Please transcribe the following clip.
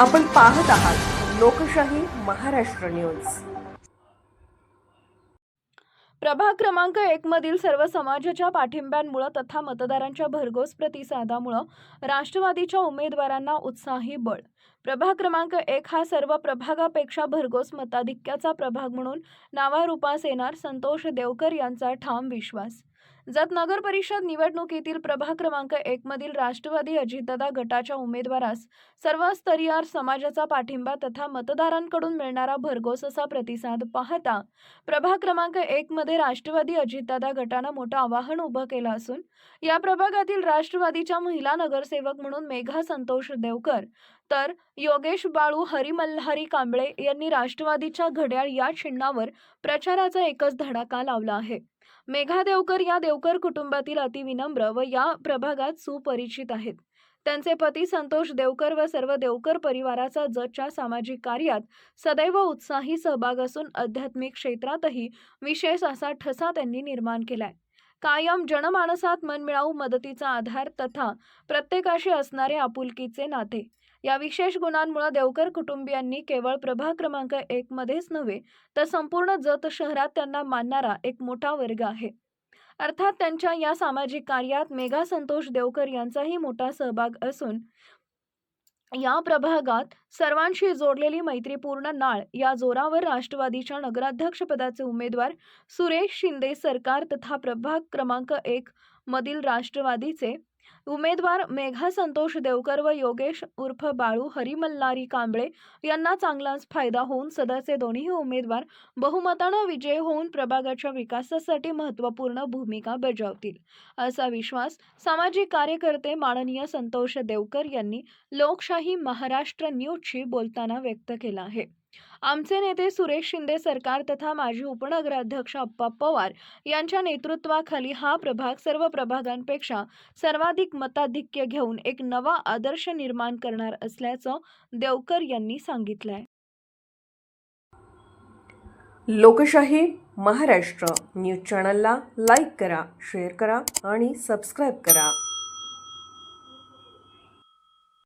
आपण पाहत आहात लोकशाही महाराष्ट्र न्यूज. प्रभाग क्रमांक एक मधील सर्व समाजाच्या पाठिंब्यांमुळे तथा मतदारांच्या भरघोस प्रतिसादामुळं राष्ट्रवादीच्या उमेदवारांना उत्साही बळ. प्रभाग क्रमांक एक हा सर्व प्रभागापेक्षा भरघोस मताधिक्याचा प्रभाग म्हणून नावारूपास येणार संतोष देवकर यांचा ठाम विश्वास. जत नगर परिषद निवडणुकीतील प्रभाग क्रमांक एक मधील राष्ट्रवादी अजितदादा गटाच्या उमेदवारास सर्वस्तरीय समाजाचा पाठिंबा तथा मतदारांकडून मिळणारा भरघोस असा प्रतिसाद पाहता प्रभाग क्रमांक एक मध्ये राष्ट्रवादी अजितदादा गटानं मोठं आवाहन उभं केलं असून या प्रभागातील राष्ट्रवादीच्या महिला नगरसेवक म्हणून मेघा संतोष देवकर तर योगेश बाळू हरिमल्हारी कांबळे यांनी राष्ट्रवादीच्या घड्याळ या चिन्हावर प्रचाराचा एकच धडाका लावला आहे. मेघा देवकर या देवकर कुटुंबातील अतिविनम्र व या प्रभागात सुपरिचित आहेत. त्यांचे पती संतोष देवकर व सर्व देवकर परिवाराचा जच्या सामाजिक कार्यात सदैव उत्साही सहभाग असून आध्यात्मिक क्षेत्रातही विशेष असा ठसा त्यांनी निर्माण केलाय. कायम जनमानसात मनमिळावू मदतीचा आधार तथा प्रत्येकाशी असणारे आपुलकीचे नाते. या विशेष गुणांमुळे देवकर कुटुंबियांनी केवळ प्रभाग क्रमांक एक मध्येच नव्हे तर संपूर्ण जत शहरात त्यांना मानणारा एक मोठा वर्ग आहे. अर्थात त्यांच्या या सामाजिक कार्यात मेघा संतोष देवकर यांचाही मोठा सहभाग असून या प्रभागात सर्वांशी जोडलेली मैत्रीपूर्ण नाळ या जोरावर राष्ट्रवादीच्या नगराध्यक्षपदाचे उमेदवार सुरेश शिंदे सरकार तथा प्रभाग क्रमांक एक मधील राष्ट्रवादीचे उमेदवार मेघा संतोष देवकर व योगेश उर्फ बाळू हरिमल्लारी कांबळे यांना चांगलाच फायदा होऊन सदरचे दोन्ही उमेदवार बहुमतानं विजय होऊन प्रभागाच्या विकासासाठी महत्त्वपूर्ण भूमिका बजावतील. असा विश्वास सामाजिक कार्यकर्ते माननीय संतोष देवकर यांनी लोकशाही महाराष्ट्र न्यूजशी बोलताना व्यक्त केला आहे. आमचे नेते सुरेश शिंदे सरकार तथा माजी उपनगराध्यक्ष अप्पा पवार यांच्या नेतृत्वाखाली हा प्रभाग सर्व प्रभागांपेक्षा सर्वाधिक मताधिक्य घेऊन एक नवा आदर्श निर्माण करणार असल्याचं देवकर यांनी सांगितलंय. लोकशाही महाराष्ट्र न्यूज चॅनलला लाईक करा शेअर करा आणि सबस्क्राईब करा.